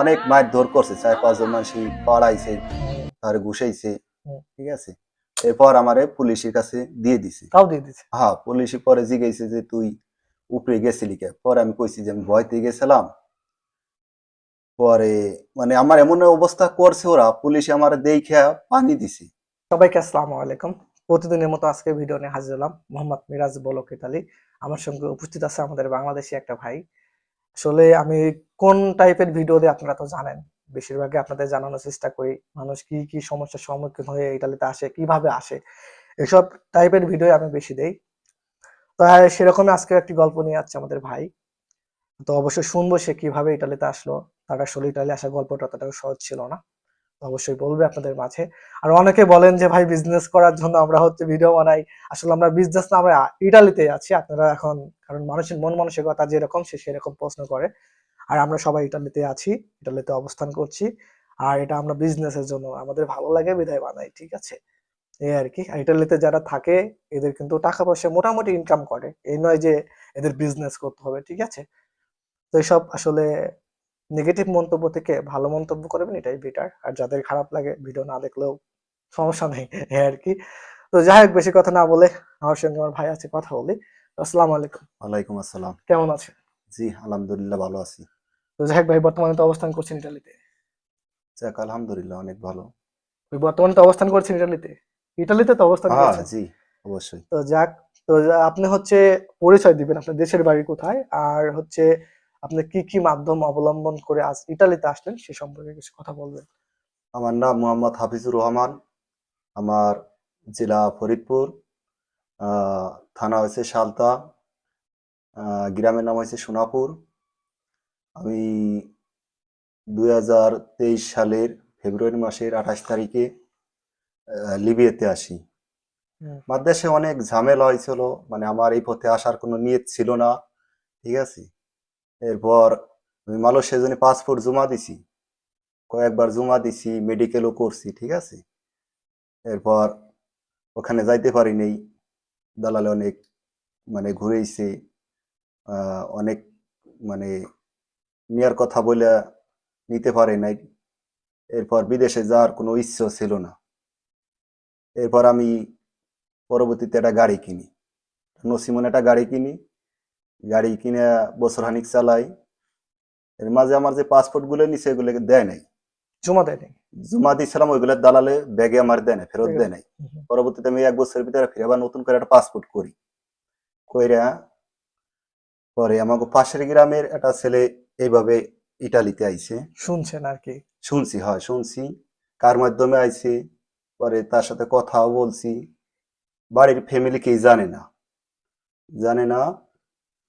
অনেক মার ধর করছে চার পাঁচজন মানুষ পড়াইছে আর ঘুষাইছে ঠিক আছে? এরপর আমারে পুলিশের কাছে দিয়ে দিছে। তাও দিয়ে দিচ্ছে হ্যাঁ পুলিশ পরে জিজ্ঞাসা যে তুই উপরে গেছিলি কে? পরে আমি কইছি যে আমি ভয়তে গেছিলাম। পরে মানে আমার এমন অবস্থা করছে ওরা পুলিশ আমার দেখে পানি দিছে। সবাইকে আসসালামু আলাইকুম। প্রতিদিনের মতো আজকে ভিডিও নিয়ে হাজির হলাম মোহাম্মদ মিরাজ বলক ইতালি আমার সঙ্গে উপস্থিত আছে আমাদের বাংলাদেশি একটা ভাই। আসলে আমি কোন টাইপের ভিডিও দিয়ে আপনারা তো জানেন, বেশিরভাগই আপনাদের জানানোর চেষ্টা করি, মানুষ কি কি সমস্যার সম্মুখীন হয়ে ইতালিতে আসে, কীভাবে আসে, এসব টাইপের ভিডিও আমি বেশি দেই। তো সেরকম সেরকমই আজকে একটি গল্প নিয়ে আসছে আমাদের ভাই। তো অবশ্যই শুনব সে কীভাবে ইটালিতে আসলো, তার আসলে ইটালি আসার গল্পটা ততটাও সহজ ছিল না। অবশ্যই বলবে আপনাদের মাঝে। আর অনেকে বলেন যে, ভাই বিজনেস করার জন্য আমরা হচ্ছে ভিডিও বানাই। আসলে আমরা বিজনেস না, আমরা ইটালিতে আছি। আপনারা এখন, কারণ মানুষের মন মানসিকতা যেরকম, সে সেরকম প্রশ্ন করে। আর আমরা সবাই ইটালিতে আছি ইটালিতে অবস্থান করছি। আর এটা আমরা বিজনেসের জন্য, আমাদের ভালো লাগে বিদায় বানাই, ঠিক আছে? এই আর কি। ইটালিতে যারা থাকে, এদের কিন্তু টাকা পয়সা মোটামুটি ইনকাম করে। এই নয় যে, এদের বিজনেস করতে হবে, ঠিক আছে? তো এইসব আসলে নেগেটিভ মন্তব্য থেকে ভালো মন্তব্য করবেন এটাই বেটার আর যাদের খারাপ লাগে ভিডিও না দেখলেও সমস্যা নেই আর কি। তো যাই হোক বেশি কথা না বলে আমার সঙ্গে আমার ভাই আছে কথা বলি। আসসালামু আলাইকুম। ওয়ালাইকুম আসসালাম। কেমন আছেন? জি আলহামদুলিল্লাহ ভালো আছি। তো যাই হোক ভাই বর্তমানে তো অবস্থান করছেন ইটালিতে? যাক আলহামদুলিল্লাহ অনেক ভালো। ওই বর্তমানে তো অবস্থান করছেন ইটালিতে? ইটালিতে তো অবস্থান হ্যাঁ করছেন? জি অবশ্যই। তো যাক তো আপনি হচ্ছে পরিচয় দিবেন আপনার দেশের বাড়ি কোথায়? আর হচ্ছে আপনি কি কি মাধ্যম অবলম্বন করে আজ ইটালিতে আসলেন সে সম্পর্কে কিছু কথা বলবেন। আমার নাম মোহাম্মদ হাফিজুর রহমান। আমার জেলা ফরিদপুর থানা হয়েছে সালতা গ্রামের নাম হয়েছে সোনাপুর। আমি দুই হাজার তেইশ সালের ফেব্রুয়ারি মাসের আঠাশ তারিখে লিবিয়াতে আসি। মাদ্রাসে অনেক ঝামেলা হয়েছিল মানে আমার এই পথে আসার কোনো নিয়ত ছিল না ঠিক আছে? এরপর আমি মালয়েশিয়ার জন্য পাসপোর্ট জমা দিছি। কয়েকবার জমা দিছি মেডিকেলও করছি, ঠিক আছে? এরপর ওখানে যাইতে পারি নেই দালালে অনেক মানে ঘুরেইছে অনেক মানে নেওয়ার কথা বলে নিতে পারে নাই। এরপর বিদেশে যাওয়ার কোনো ইচ্ছা ছিল না। এরপর আমি পরবর্তীতে একটা গাড়ি কিনি। নসিমন একটা গাড়ি কিনি। গাড়ি কিনে বছর খানিক চালাই। এর মাঝে আমার যে পাসপোর্টগুলো নিছে এগুলো দেয় নাই? জমা দেয় নাই? জমা দিয়েছিলাম ওইগুলো দালালে ব্যাগে আমার দেয় না ফেরত দেয় নাই। পরবর্তীতে আমি এক বছরের ভিতরে ফিরে আবার নতুন করে একটা পাসপোর্ট করি। কইরা পরে আমাকে পাশের গ্রামের একটা ছেলে এইভাবে ইটালিতে আইছে। শুনছেন আর কি? শুনছি হয় শুনছি। কার মাধ্যমে আইছে? পরে তার সাথে কথাও বলছি। বাড়ির ফ্যামিলি কেউ জানে না। জানে না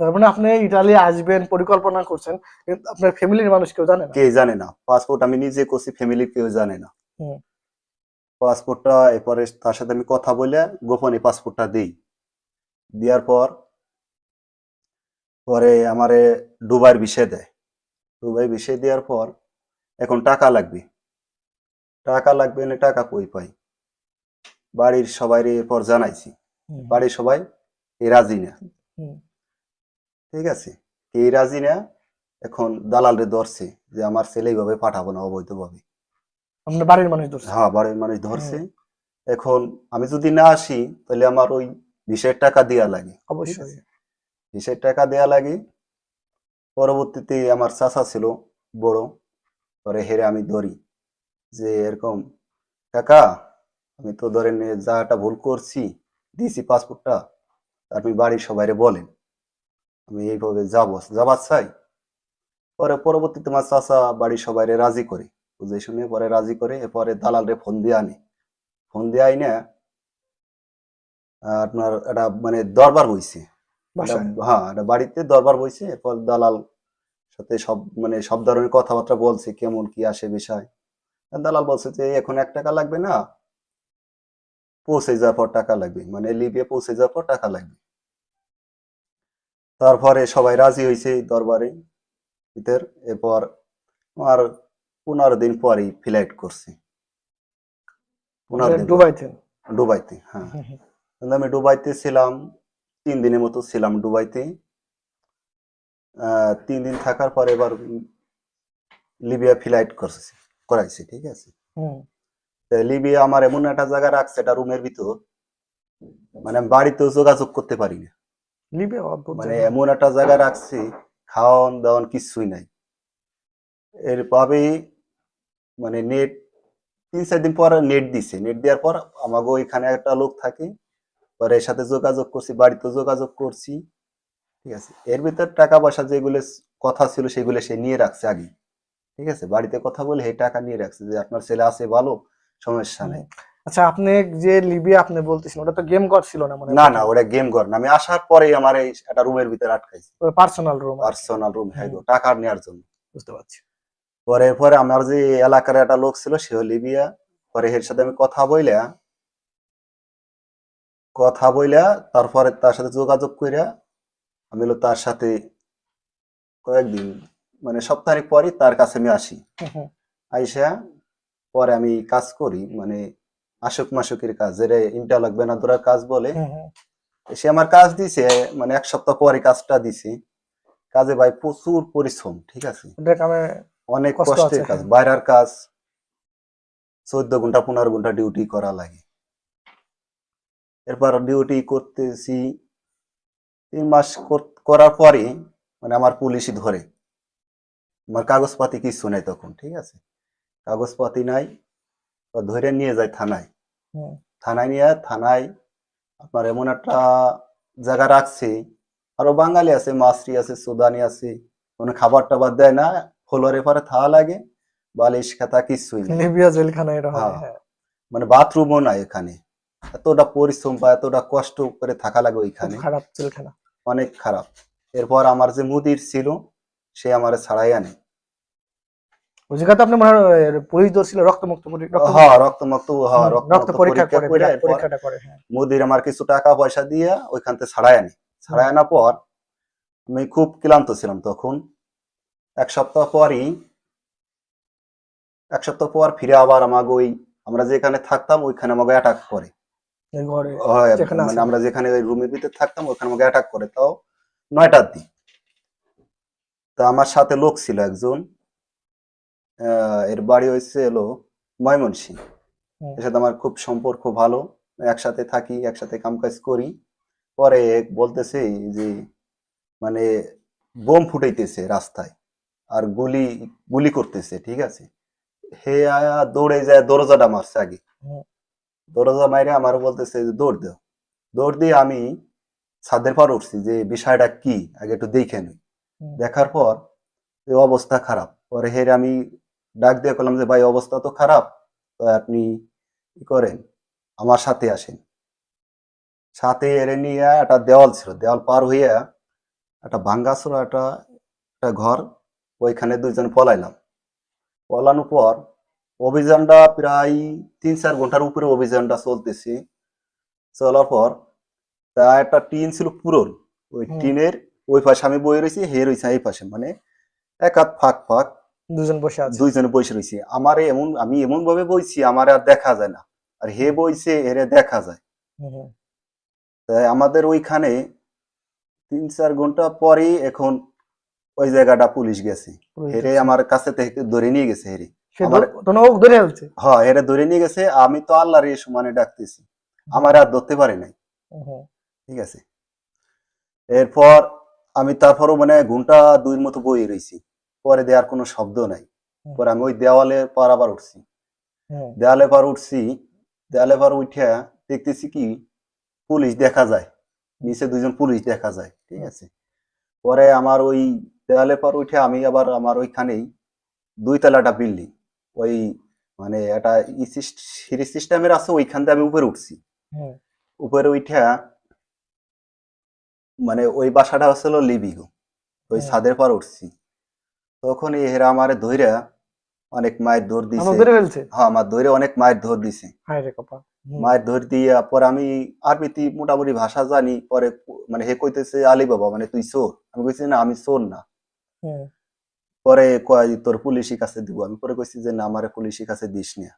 তার মানে আপনি ইটালি আসবেন পরিকল্পনা করছেন কিন্তু আপনার ফ্যামিলির মানুষ কেউ জানে না। কে জানে না। পাসপোর্ট আমি নিজে করছি ফ্যামিলি কেউ জানে না। পাসপোর্টটা এরপরে তার সাথে আমি কথা বলে গোপনে পাসপোর্টটা দিই। দেওয়ার পর পরে আমারে দুবাইয়ের বিষয় দেয়। দুবাই বিষয় দেওয়ার পর এখন টাকা লাগবে। টাকা লাগবে না টাকা কই পাই? বাড়ির সবাই এরপর জানাইছি। বাড়ির সবাই রাজি না। ঠিক আছে? এই রাজি না? এখন দালালরে ধরছে যে আমার ছেলে এইভাবে পাঠাবো না অবৈধভাবে। আপনার বাড়ির মানুষ ধরছে? হ্যাঁ বাড়ির মানুষ ধরছে। এখন আমি যদি না আসি তাহলে আমার ওই বিশের টাকা দেওয়া লাগে। অবশ্যই। বিশের টাকা দেওয়া লাগে। পরবর্তীতে আমার চাচা ছিল বড়। পরে হেরে আমি ধরি। যে এরকম কাকা আমি তো ধরেন যাটা ভুল করছি দিয়েছি পাসপোর্টটা আপনি বাড়ির সবাইরে বলেন। আমি এইভাবে যাব। যাবার চাই। পরে পরবর্তীতে আমার চাচা বাড়ির সবাইরে রাজি করে। বুঝে শুনে পরে রাজি করে এরপরে দালালরে ফোন দিয়ে আনে। ফোন দিয়ে আইনে আপনার একটা মানে দরবার হইছে হ্যাঁ একটা বাড়িতে দরবার বইছে এরপর দালাল সাথে সব মানে সব ধরনের কথাবার্তা বলছে কেমন কি আসে বিষয়। দালাল বলছে যে এখন এক টাকা লাগবে না পৌঁছে যাওয়ার পর টাকা লাগবে। মানে লিবিয়া পৌঁছে যাওয়ার পর টাকা লাগবে। তারপরে সবাই রাজি হয়েছে দরবারে ভিতর এরপর আর পনেরো দিন পরেই ফ্লাইট করছি। পনেরো দিন দুবাইতে? হ্যাঁ। আমি দুবাইতে ছিলাম তিন দিনের মতো ছিলাম ডুবাইতে আহ, তিন দিন থাকার পরে এবার লিবিয়া ফ্লাইট করছে করাইছে ঠিক আছে? লিবিয়া আমার এমন একটা জায়গা রাখছে এটা রুমের ভিতর। মানে আমি বাড়িতেও যোগাযোগ করতে পারি না। অদ্ভুত মানে এমন একটা জায়গা রাখছি খাওয়ান দাওয়ান কিছুই নাই। এরভাবেই মানে নেট তিন চার দিন পর নেট দিছে। নেট দেওয়ার পর আমাকে ওইখানে একটা লোক থাকে পরে এর সাথে যোগাযোগ করছি বাড়িতে যোগাযোগ করছি ঠিক আছে? এর ভিতর টাকা পয়সা যেগুলো কথা ছিল সেগুলো সে নিয়ে রাখছে আগে ঠিক আছে? বাড়িতে কথা বলে সেই টাকা নিয়ে রাখছে যে আপনার ছেলে আছে ভালো সমস্যা নেই। আচ্ছা আপনি যে লিবিয়া আপনি বলতেছেন ওটা তো গেম ঘর ছিল না মনে না না ওটা গেম ঘর না। আমি আসার পরেই আমার এই একটা রুমের ভিতরে আটকাইছি। পার্সোনাল রুম পার্সোনাল রুম হ্যাঁ। টাকা নেওয়ার জন্য। বুঝতে পারছি। পরে পরে আমার যে এলাকার একটা লোক ছিল সে লিবিয়া। পরে এর সাথে আমি কথা বইলা কথা বইলা তারপরে তার সাথে যোগাযোগ কইরা আমি হলো তার সাথে কয়েকদিন মানে সপ্তাহের পরই তার কাছে আমি আসি। আইসা পরে আমি কাজ করি মানে আশুক মাসুকের কাজ যেটা ইন্টারলক বেনাদুরার কাজ বলে। সে আমার কাজ দিছে মানে এক সপ্তাহ পরে কাজটা দিছি। কাজে ভাই প্রচুর পরিশ্রম ঠিক আছে? অনেক কষ্টের কাজ। বাইরের কাজ। চোদ্দ ঘণ্টা পনেরো ঘণ্টা ডিউটি করা লাগে। এরপর ডিউটি করতেছি তিন মাস করার পরে মানে আমার পুলিশই ধরে। আমার কাগজপাতি কিছু নাই তখন ঠিক আছে? কাগজপাতি নাই ধরে নিয়ে যায় থানায়। থানায় নিয়ে থানায় আপনার এমন একটা জায়গা রাখছে আরও বাঙালি আছে মাসরি আছে সুদানি আছে কোনো খাবার টাবার দেয় না ফ্লোরে পরে থাকা লাগে বালিশ খাতা কিছুই নেই। লিবিয়া জেলখানা এটা হয়। হ্যাঁ। মানে বাথরুমও না এখানে। এতটা পরিশ্রম বা এতটা কষ্ট করে থাকা লাগে ওইখানে। খারাপ জেলখানা। অনেক খারাপ। এরপর আমার যে মুদির ছিল সে আমার ছাড়াই আনে। জায়গাতে আপনি মনে হয় পুলিশ ধরছিল রক্তমুক্ত হ্যাঁ রক্তমুক্ত হ্যাঁ রক্ত পরীক্ষা করে পরীক্ষাটা করে হ্যাঁ। আমার কিছু টাকা পয়সা দিয়ে ওইখান থেকে ছাড়াই আনি। ছাড়াই আনার পর আমি খুব ক্লান্ত ছিলাম তখন। এক সপ্তাহ পরই এক সপ্তাহ পর ফিরে আবার আমাকে ওই আমরা যেখানে থাকতাম ওইখানে আমাকে অ্যাটাক করে। যেখানে মানে আমরা যেখানে ওই রুমের ভিতরে থাকতাম ওখানে আমাকে অ্যাটাক করে। তাও নয়টার দিক। তা আমার সাথে লোক ছিল একজন। এর বাড়ি হয়েছে এলো ময়মনসিং। এর সাথে আমার খুব সম্পর্ক ভালো। একসাথে থাকি একসাথে কামকাজ করি। পরে বলতেছে যে মানে বোম ফুটাইতেছে রাস্তায় আর গুলি গুলি করতেছে ঠিক আছে? হে আয়া দৌড়ে যায় দরজাটা মারছে আগে। দরজা মাইরে আমার বলতেছে যে দৌড় দাও। দৌড় দিয়ে আমি ছাদের পর উঠছি যে বিষয়টা কি? আগে একটু দেখে নিই দেখার পর অবস্থা খারাপ। পরে হেরে আমি ডাক দিয়ে করলাম যে ভাই অবস্থা তো খারাপ। তো আপনি কি করেন? আমার সাথে আসেন। সাথে এরে নিয়ে একটা দেওয়াল ছিল। দেওয়াল পার হইয়া একটা ভাঙ্গা ছিল একটা একটা ঘর। ওইখানে দুইজন পলাইলাম। পলানোর পর অভিযানটা প্রায় তিন চার ঘণ্টার উপরে অভিযানটা চলতেছে। চলার পর তা একটা টিন ছিল পুরন। ওই টিনের ওই পাশে আমি বই রয়েছি হে রয়েছে এই পাশে। মানে এক হাত ফাঁক ফাঁক। দুজন বসে আছে। দুইজনে বসে রয়েছি। আমার এমন আমি এমন ভাবে বইছি আমার আর দেখা যায় না। আর হে বইছে এরে দেখা যায়। তাই আমাদের ওইখানে তিন চার ঘণ্টা পরেই এখন ওই জায়গাটা পুলিশ গেছে। হেরে আমার কাছে থেকে ধরে নিয়ে গেছে হেরে। ধর- ফেলছে? হ্যাঁ হেরে ধরে নিয়ে গেছে। আমি তো আল্লাহর সমানে ডাকতেছি। আমার আর ধরতে পারে নাই। ঠিক আছে? এরপর আমি তারপরও মানে ঘণ্টা দুইয়ের মতো বই রয়েছি। পরে দেওয়ার কোনো শব্দ নাই। পরে আমি ওই দেওয়ালে পর আবার উঠছি। হুম, পর উঠছি দেওয়ালে পার উঠে দেখতেছি কি পুলিশ দেখা যায়। নিচে দুইজন পুলিশ দেখা যায় ঠিক আছে? পরে আমার ওই দেয়ালে পর উঠে আমি আবার আমার ওইখানেই দুই তলাটা বিল্ডিং ওই মানে একটা সিঁড়ি সিস্টেমের আছে ওইখান থেকে আমি উপরে উঠছি। উপরে উঠে মানে ওই বাসাটা হচ্ছিল লিবিগো ওই। ছাদের পার উঠছি। তখন এই হেরা আমারে ধইরা অনেক মায়ের ধর দিছে। ধরে ফেলছে? হ্যাঁ আমার ধরে অনেক মায়ের ধর দিছে। হায় রে কপা মায়ের ধর দিয়া পরে আমি আরবিতে মোটামুটি ভাষা জানি পরে মানে হে কইতেছে আলী বাবা মানে তুই চোর? আমি কইছি না আমি চোর না। পরে কয় তোর পুলিশের কাছে দিব। আমি পরে কইছি যে না আমারে পুলিশের কাছে দিস না।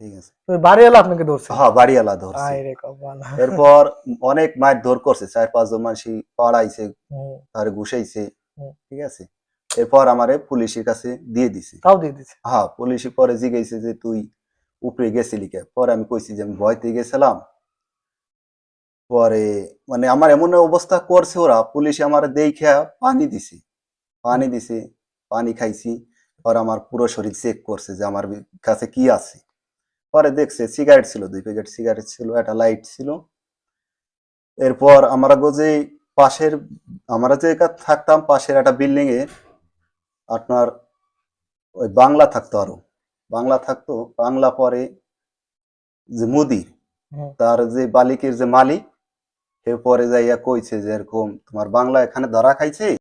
ঠিক আছে। বাড়িওয়ালা আপনাকে ধরছে? হ্যাঁ বাড়িওয়ালা ধরছে। হায় রে কপাল। এরপর অনেক মায়ের ধর করছে চার পাঁচজন মানুষ পাড়াইছে ঘুষাইছে ঠিক আছে? এরপর আমারে পুলিশের কাছে দিয়ে দিছে। তাও দিয়ে দিছে? হ্যাঁ পুলিশে পরে জিজ্ঞেসে যে তুই উপরে গেছিলি কে? পরে আমি কইছি যে আমি ভয়তে গেছিলাম। পরে মানে আমার এমন অবস্থা করছে ওরা পুলিশে আমার দেখে পানি দিছে। পানি দিছে পানি খাইছি। পরে আমার পুরো শরীর চেক করছে যে আমার কাছে কি আছে। পরে দেখছে সিগারেট ছিল দুই প্যাকেট সিগারেট ছিল একটা লাইট ছিল। এরপর আমরা যে পাশের আমরা যে থাকতাম পাশের একটা বিল্ডিং এ আপনার ওই বাংলা থাকতো আরও। বাংলা থাকতো বাংলা পরে যে মোদি তার যে বালিকের যে মালিক সে পরে যাইয়া কইছে যে এরকম তোমার বাংলা এখানে ধরা খাইছে?